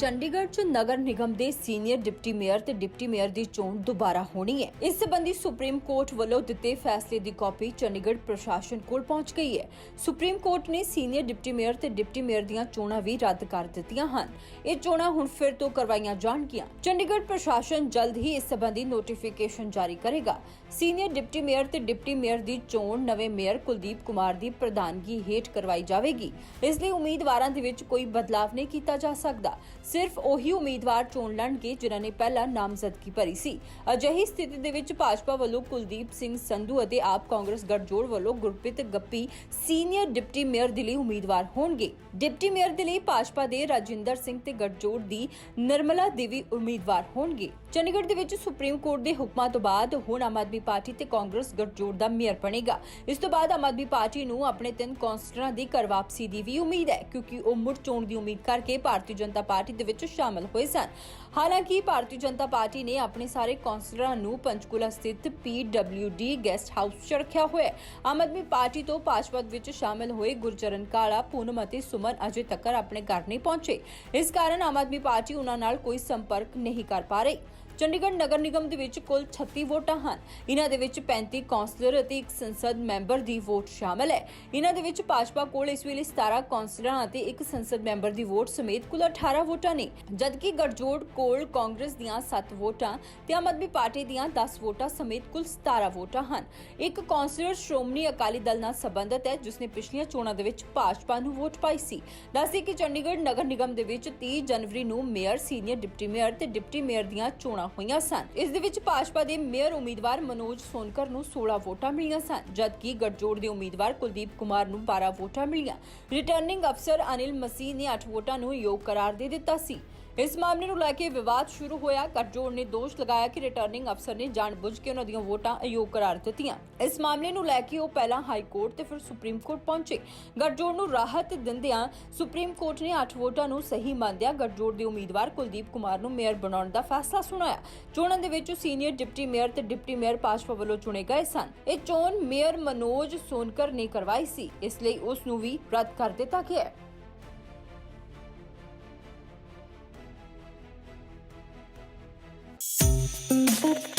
ਚੰਡੀਗੜ੍ਹ 'ਚ ਨਗਰ ਨਿਗਮ ਦੇ ਸੀਨੀਅਰ ਡਿਪਟੀ ਮੇਅਰ ਤੇ ਡਿਪਟੀ ਮੇਅਰ ਦੀ ਚੋਣ ਦੁਬਾਰਾ ਹੋਣੀ ਹੈ। ਇਸ ਸੰਬੰਧੀ ਸੁਪਰੀਮ ਕੋਰਟ ਵੱਲੋਂ ਦਿੱਤੇ ਫੈਸਲੇ ਦੀ ਕਾਪੀ ਚੰਡੀਗੜ੍ਹ ਪ੍ਰਸ਼ਾਸਨ ਕੋਲ ਪਹੁੰਚ ਗਈ ਹੈ। ਸੁਪਰੀਮ ਕੋਰਟ ਨੇ ਸੀਨੀਅਰ ਡਿਪਟੀ ਮੇਅਰ ਤੇ ਡਿਪਟੀ ਮੇਅਰ ਦੀਆਂ ਚੋਣਾਂ ਵੀ ਰੱਦ ਕਰ ਦਿੱਤੀਆਂ ਹਨ। ਇਹ ਚੋਣਾਂ ਹੁਣ ਫਿਰ ਤੋਂ ਕਰਵਾਈਆਂ ਜਾਣਗੀਆਂ। ਚੰਡੀਗੜ੍ਹ ਪ੍ਰਸ਼ਾਸਨ ਜਲਦ ਹੀ ਇਸ ਸਬੰਧੀ ਨੋਟੀਫਿਕੇਸ਼ਨ ਜਾਰੀ ਕਰੇਗਾ। ਸੀਨੀਅਰ ਡਿਪਟੀ ਮੇਅਰ ਤੇ ਡਿਪਟੀ ਮੇਅਰ ਦੀ ਚੋਣ ਨਵੇਂ ਮੇਅਰ ਕੁਲਦੀਪ ਕੁਮਾਰ ਦੀ ਪ੍ਰਧਾਨਗੀ ਹੇਠ ਕਰਵਾਈ ਜਾਵੇਗੀ। ਇਸ ਲਈ ਉਮੀਦਵਾਰਾਂ ਦੇ ਵਿੱਚ ਕੋਈ ਬਦਲਾਵ ਨਹੀਂ ਕੀਤਾ ਜਾ ਸਕਦਾ। ਸਿਰਫ ਉਹੀ ਉਮੀਦਵਾਰ ਚੋਣ ਲੜਨਗੇ ਜਿਨ੍ਹਾਂ ਨੇ ਪਹਿਲਾਂ ਨਾਮਜ਼ਦਗੀ ਭਰੀ ਸੀ। ਅਜਿਹੀ ਸਥਿਤੀ ਦੇ ਵਿੱਚ ਭਾਜਪਾ ਵੱਲੋਂ ਕੁਲਦੀਪ ਸਿੰਘ ਸੰਧੂ ਅਤੇ ਆਪ ਕਾਂਗਰਸ ਗੱਠਜੋੜ ਵੱਲੋਂ Gurpreet Gappi senior deputy mayor ਦੇ ਉਮੀਦਵਾਰ ਹੋਣਗੇ। ਡਿਪਟੀ ਮੇਅਰ ਦੇ ਭਾਜਪਾ ਦੇ ਰਾਜਿੰਦਰ ਸਿੰਘ ਤੇ ਗੱਠਜੋੜ ਦੀ ਨਿਰਮਲਾ ਦੇਵੀ ਉਮੀਦਵਾਰ ਹੋਣਗੇ। ਚੰਡੀਗੜ੍ਹ ਦੇ ਵਿੱਚ ਸੁਪਰੀਮ ਕੋਰਟ ਦੇ ਹੁਕਮਾਂ ਤੋਂ ਬਾਅਦ ਹੁਣ ਆਮ ਆਦਮੀ ਪਾਰਟੀ ਤੇ ਕਾਂਗਰਸ ਗੱਠਜੋੜ ਦਾ ਮੇਅਰ ਬਣੇਗਾ। ਇਸ ਤੋਂ ਬਾਅਦ ਆਮ ਆਦਮੀ ਪਾਰਟੀ ਨੂੰ ਆਪਣੇ ਤਿੰਨ ਕੌਂਸਲਰਾਂ ਦੀ ਕਰ ਵਾਪਸੀ ਦੀ ਵੀ ਉਮੀਦ ਹੈ, ਕਿਉਂਕਿ ਉਹ ਮੁੜ ਚੋਣ ਦੀ ਉਮੀਦ ਕਰਕੇ ਭਾਰਤੀ ਜਨਤਾ ਪਾਰਟੀ ਦੇ ਵਿੱਚ ਸ਼ਾਮਲ ਹੋਏ ਸਨ। ਹਾਲਾਂਕਿ ਭਾਰਤੀ ਜਨਤਾ ਪਾਰਟੀ ਨੇ ਆਪਣੇ ਸਾਰੇ ਕੌਂਸਲਰਾਂ ਨੂੰ ਪੰਚਕੂਲਾ ਸਥਿਤ ਪੀਡਬਲਯੂਡੀ ਗੈਸਟ ਹਾਊਸ 'ਚ ਰੱਖਿਆ ਹੋਇਆ ਹੈ। ਆਮ ਆਦਮੀ ਪਾਰਟੀ ਤੋਂ ਭਾਜਪਾ ਵਿੱਚ ਸ਼ਾਮਲ ਹੋਏ ਗੁਰਚਰਨ ਕਾਲਾ, ਪੂਨਮ ਅਤੇ ਸੁਮਨ ਅਜੇ ਤੱਕ ਆਪਣੇ ਘਰ ਨਹੀਂ ਪਹੁੰਚੇ। ਇਸ ਕਾਰਨ ਆਮ ਆਦਮੀ ਪਾਰਟੀ ਉਹਨਾਂ ਨਾਲ ਕੋਈ ਸੰਪਰਕ ਨਹੀਂ ਕਰ ਪਾ ਰਹੀ। ਚੰਡੀਗੜ੍ਹ ਨਗਰ ਨਿਗਮ ਦੇ ਵਿੱਚ ਕੁੱਲ 36 ਵੋਟਾਂ ਹਨ। ਇਹਨਾਂ ਦੇ ਵਿੱਚ 35 ਕੌਂਸਲਰ ਅਤੇ ਇੱਕ ਸੰਸਦ ਮੈਂਬਰ ਦੀ ਵੋਟ ਸ਼ਾਮਲ ਹੈ। ਇਹਨਾਂ ਦੇ ਵਿੱਚ ਭਾਜਪਾ ਕੋਲ ਇਸ ਵੇਲੇ 17 ਕੌਂਸਲਰਾਂ ਅਤੇ ਇੱਕ ਸੰਸਦ ਮੈਂਬਰ ਦੀ ਵੋਟ ਸਮੇਤ ਕੁੱਲ 18 ਵੋਟਾਂ ਨੇ। ਜਦਕਿ ਗੱਠਜੋੜ ਕੋਲ ਕਾਂਗਰਸ ਦੀਆਂ 7 ਵੋਟਾਂ, ਤੇ ਆਮ ਆਦਮੀ ਪਾਰਟੀ ਦੀਆਂ 10 ਵੋਟਾਂ ਸਮੇਤ ਕੁੱਲ 17 ਵੋਟਾਂ ਹਨ। ਇੱਕ ਕੌਂਸਲਰ ਸ਼੍ਰੋਮਣੀ ਅਕਾਲੀ ਦਲ ਨਾਲ ਸੰਬੰਧਿਤ ਹੈ ਜਿਸ ਨੇ ਪਿਛਲੀਆਂ ਚੋਣਾਂ ਦੇ ਵਿੱਚ ਭਾਜਪਾ ਨੂੰ ਵੋਟ ਪਾਈ ਸੀ। ਦੱਸਦੇ ਕਿ ਚੰਡੀਗੜ੍ਹ ਨਗਰ ਨਿਗਮ ਦੇ ਵਿੱਚ 30 ਜਨਵਰੀ ਨੂੰ ਮੇਅਰ, ਸੀਨੀਅਰ ਡਿਪਟੀ ਮੇਅਰ ਤੇ ਡਿਪਟੀ ਮੇਅਰ ਦੀਆਂ ਚੋਣਾਂ ਹੋਈਆਂ ਸਨ। ਇਸ ਦੇ ਵਿੱਚ ਭਾਜਪਾ ਦੇ ਮੇਅਰ ਉਮੀਦਵਾਰ ਮਨੋਜ ਸੋਨਕਰ ਨੂੰ 16 ਵੋਟਾਂ ਮਿਲੀਆਂ ਸਨ, ਜਦਕਿ ਗੱਠਜੋੜ ਦੇ ਉਮੀਦਵਾਰ ਕੁਲਦੀਪ ਕੁਮਾਰ ਨੂੰ 12 ਵੋਟਾਂ ਮਿਲੀਆਂ। ਰਿਟਰਨਿੰਗ ਅਫਸਰ ਅਨਿਲ ਮਸੀਹ ਨੇ 8 ਵੋਟਾਂ ਨੂੰ ਯੋਗ ਕਰਾਰ ਦੇ ਦਿੱਤਾ ਸੀ। ਇਸ ਮਾਮਲੇ ਨੂੰ ਲੈ ਕੇ ਵਿਵਾਦ ਸ਼ੁਰੂ ਹੋਇਆ। ਗੱਠਜੋੜ ਨੇ ਦੋਸ਼ ਲਗਾਇਆ ਕਿ ਰਿਟਰਨਿੰਗ ਅਫਸਰ ਨੇ ਜਾਣਬੁੱਝ ਕੇ ਉਹਨਾਂ ਦੀਆਂ ਵੋਟਾਂ ਅਯੋਗ ਕਰਾਰ ਦਿੱਤੀਆਂ। ਇਸ ਮਾਮਲੇ ਨੂੰ ਲੈ ਕੇ ਉਹ ਪਹਿਲਾਂ ਹਾਈ ਕੋਰਟ ਤੇ ਫਿਰ ਸੁਪਰੀਮ ਕੋਰਟ ਪਹੁੰਚੇ। ਗੱਠਜੋੜ ਨੂੰ ਰਾਹਤ ਦਿੰਦਿਆਂ ਸੁਪਰੀਮ ਕੋਰਟ ਨੇ 8 ਵੋਟਾਂ ਨੂੰ ਸਹੀ ਮੰਨਦਿਆਂ ਗੱਠਜੋੜ ਦੇ ਉਮੀਦਵਾਰ ਕੁਲਦੀਪ ਕੁਮਾਰ ਨੂੰ ਮੇਅਰ ਬਣਾਉਣ ਦਾ ਫੈਸਲਾ ਸੁਣਾਇਆ। ਚੋਣਾਂ ਦੇ ਵਿੱਚ ਸੀਨੀਅਰ ਡਿਪਟੀ ਮੇਅਰ ਤੇ ਡਿਪਟੀ ਮੇਅਰ ਭਾਜਪਾ ਵੱਲੋਂ ਚੁਣੇ ਗਏ ਸਨ। ਇਹ ਚੋਣ ਮੇਅਰ ਮਨੋਜ ਸੋਨਕਰ ਨੇ ਕਰਵਾਈ ਸੀ। ਇਸ ਲਈ ਉਸ ਨੂੰ ਵੀ ਰੱਦ ਕਰ ਦਿੱਤਾ ਗਿਆ Thank you.